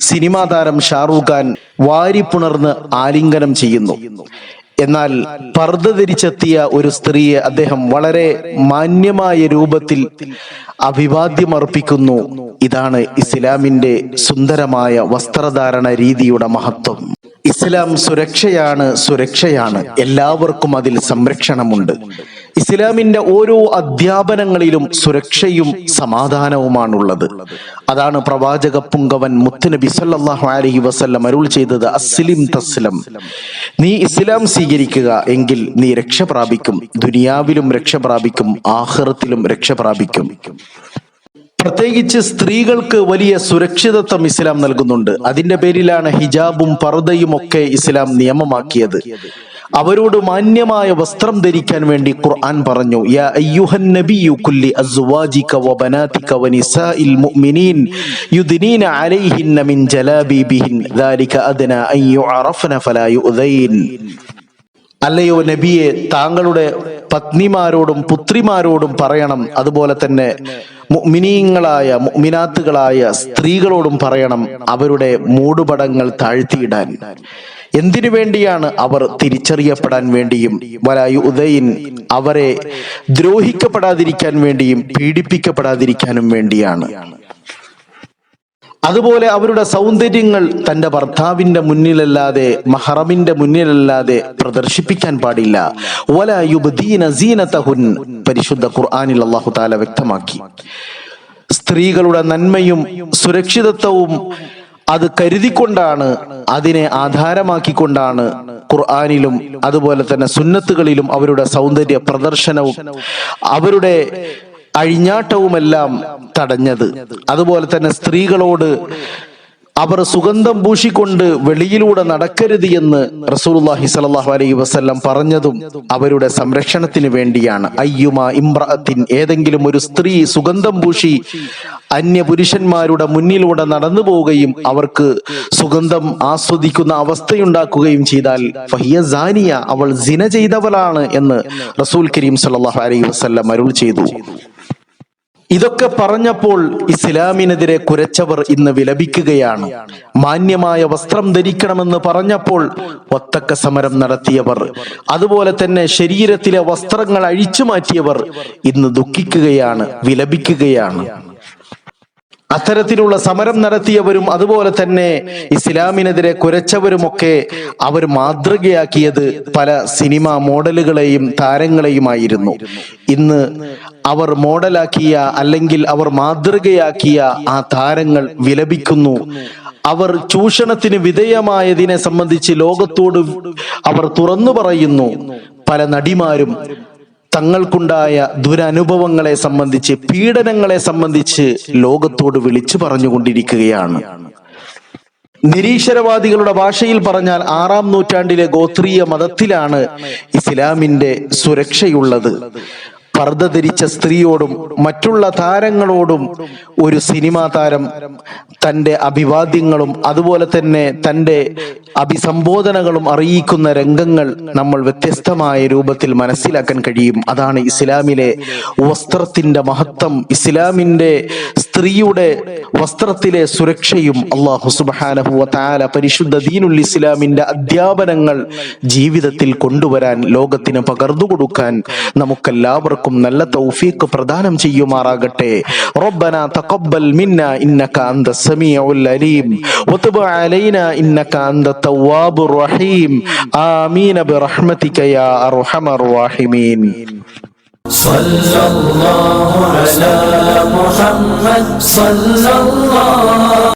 Cinema താരം ഷാറൂഖ് ഖാൻ വാരിപ്പുണർന്ന് ആലിംഗനം ചെയ്യുന്നു. എന്നാൽ പർദ്ദ ധരിച്ചെത്തിയ ഒരു സ്ത്രീയെ അദ്ദേഹം വളരെ മാന്യമായ രൂപത്തിൽ അഭിവാദ്യമർപ്പിക്കുന്നു. ഇതാണ് ഇസ്ലാമിന്റെ സുന്ദരമായ വസ്ത്രധാരണ രീതിയുടെ മഹത്വം. ഇസ്ലാം സുരക്ഷയാണ് സുരക്ഷയാണ്. എല്ലാവർക്കും അതിൽ സംരക്ഷണമുണ്ട്. ഇസ്ലാമിന്റെ ഓരോ അധ്യാപനങ്ങളിലും സുരക്ഷയും സമാധാനവുമാണുള്ളത്. അതാണ് പ്രവാചക പുങ്കവൻ മുത്തുനബി സല്ലല്ലാഹു അലഹി വസല്ലം അരുൾ ചെയ്തത് അസ്ലിം തസ്ലം. നീ ഇസ്ലാം സ്വീകരിക്കുക എങ്കിൽ നീ രക്ഷ പ്രാപിക്കും ദുനിയാവിലും രക്ഷ പ്രാപിക്കും ആഹ്റത്തിലും രക്ഷ പ്രാപിക്കും പ്രത്യേകിച്ച് സ്ത്രീകൾക്ക് വലിയ സുരക്ഷിതത്വം ഇസ്ലാം നൽകുന്നുണ്ട്. അതിന്റെ പേരിലാണ് ഹിജാബും പർദയും ഒക്കെ ഇസ്ലാം നിയമമാക്കിയത്. അവരോട് മാന്യമായ വസ്ത്രം ധരിക്കാൻ വേണ്ടി ഖുർആൻ പറഞ്ഞു യാ കുല്ലി അസ്വാജിക മുഅ്മിനീൻ യുദ്നീന അലൈഹിന്ന മിൻ അൻ ഫലാ യുദൈൻ അല്ലയോ നബിയെ താങ്കളുടെ പത്നിമാരോടും പുത്രിമാരോടും പറയണം. അതുപോലെ തന്നെ മുഅ്മിനീങ്ങളായ മിനാത്തുകളായ സ്ത്രീകളോടും പറയണം അവരുടെ മൂടുപടങ്ങൾ താഴ്ത്തിയിടാൻ. എന്തിനു വേണ്ടിയാണ് അവർ തിരിച്ചറിയപ്പെടാൻ വേണ്ടിയും വലായു ഉദയിൻ അവരെ ദ്രോഹിക്കപ്പെടാതിരിക്കാൻ വേണ്ടിയും പീഡിപ്പിക്കപ്പെടാതിരിക്കാനും വേണ്ടിയാണ്. അതുപോലെ അവരുടെ സൗന്ദര്യങ്ങൾ തന്റെ ഭർത്താവിന്റെ മുന്നിലല്ലാതെ മഹറമിന്റെ മുന്നിലല്ലാതെ പ്രദർശിപ്പിക്കാൻ പാടില്ല. വല യുബ്ദീന സീനതഹുൻ പരിശുദ്ധ ഖുർആനിൽ അല്ലാഹു തആല വ്യക്തമാക്കി. സ്ത്രീകളുടെ നന്മയും സുരക്ഷിതത്വവും അത് കരുതിക്കൊണ്ടാണ് അതിനെ ആധാരമാക്കിക്കൊണ്ടാണ് ഖുർആാനിലും അതുപോലെ തന്നെ സുന്നത്തുകളിലും അവരുടെ സൗന്ദര്യ പ്രദർശനവും അവരുടെ അഴിഞ്ഞാട്ടവുമെല്ലാം തടഞ്ഞത്. അതുപോലെ തന്നെ സ്ത്രീകളോട് അവർ സുഗന്ധം പൂശിക്കൊണ്ട് വെളിയിലൂടെ നടക്കരുത് എന്ന് റസൂലുള്ളാഹി സ്വല്ലല്ലാഹു അലൈഹി വസല്ലം പറഞ്ഞതും അവരുടെ സംരക്ഷണത്തിന് വേണ്ടിയാണ്. അയ്യുമ ഇമ്രഅത്തിൻ ഏതെങ്കിലും ഒരു സ്ത്രീ സുഗന്ധം പൂശി അന്യ പുരുഷന്മാരുടെ മുന്നിലൂടെ നടന്നു പോവുകയും അവർക്ക് സുഗന്ധം ആസ്വദിക്കുന്ന അവസ്ഥയുണ്ടാക്കുകയും ചെയ്താൽ ഫഹിയ സാനിയ അവൾ സിന ചെയ്തവളാണ് എന്ന് റസൂൽ കരീം സല്ലല്ലാഹു അലൈഹി വസല്ലം അരുൾ ചെയ്തു. ഇതൊക്കെ പറഞ്ഞപ്പോൾ ഇസ്ലാമിനെതിരെ കുരച്ചവർ ഇന്ന് വിലപിക്കുകയാണ്. മാന്യമായ വസ്ത്രം ധരിക്കണമെന്ന് പറഞ്ഞപ്പോൾ ഒത്തക്ക സമരം നടത്തിയവർ അതുപോലെ തന്നെ ശരീരത്തിലെ വസ്ത്രങ്ങൾ അഴിച്ചു മാറ്റിയവർ ഇന്ന് ദുഃഖിക്കുകയാണ് വിലപിക്കുകയാണ്. അത്തരത്തിലുള്ള സമരം നടത്തിയവരും അതുപോലെ തന്നെ ഇസ്ലാമിനെതിരെ കുരച്ചവരുമൊക്കെ അവർ മാതൃകയാക്കിയത് പല സിനിമ മോഡലുകളെയും താരങ്ങളെയുമായിരുന്നു. ഇന്ന് അവർ മോഡലാക്കിയ അല്ലെങ്കിൽ അവർ മാതൃകയാക്കിയ ആ താരങ്ങൾ വിലപിക്കുന്നു. അവർ ചൂഷണത്തിന് വിധേയമായതിനെ സംബന്ധിച്ച് ലോകത്തോട് അവർ തുറന്നു പറയുന്നു. പല നടിമാരും തങ്ങൾക്കുണ്ടായ ദുരനുഭവങ്ങളെ സംബന്ധിച്ച് പീഡനങ്ങളെ സംബന്ധിച്ച് ലോകത്തോട് വിളിച്ചു പറഞ്ഞുകൊണ്ടിരിക്കുകയാണ്. നിരീശ്വരവാദികളുടെ ഭാഷയിൽ പറഞ്ഞാൽ ആറാം നൂറ്റാണ്ടിലെ ഗോത്രീയ മതത്തിലാണ് ഇസ്ലാമിന്റെ സുരക്ഷയുള്ളത്. പർദ്ദ ധരിച്ച സ്ത്രീയോടും മറ്റുള്ള താരങ്ങളോടും ഒരു സിനിമാ താരം തന്റെ അഭിവാദ്യങ്ങളും അതുപോലെ തന്നെ തന്റെ അഭിസംബോധനകളും അറിയിക്കുന്ന രംഗങ്ങൾ നമ്മൾ വ്യത്യസ്തമായ രൂപത്തിൽ മനസ്സിലാക്കാൻ കഴിയും. അതാണ് ഇസ്ലാമിലെ വസ്ത്രത്തിന്റെ മഹത്വം. ഇസ്ലാമിന്റെ സ്ത്രീയുടെ വസ്ത്രത്തിലെ സുരക്ഷയും അള്ളാഹു സുബാനഹുവ താല പരിശുദ്ധ ദീനുൽ ഇസ്ലാമിന്റെ അധ്യാപനങ്ങൾ ജീവിതത്തിൽ കൊണ്ടുവരാൻ ലോകത്തിന് പകർന്നു കൊടുക്കാൻ നമുക്കെല്ലാവർക്കും നല്ല തൗഫീഖ് പ്രദാനം ചെയ്യുമാറാകട്ടെ റബ്ബന തഖബ്ബൽ മിന്ന ഇന്നക അന്ത സമീഉൽ അലീം വതുബ് അലൈന ഇന്നക അന്ത തവ്വാബുർ റഹീം ആമീൻ برحمتك يا ارحم الراحمين صلى الله على محمد صلى الله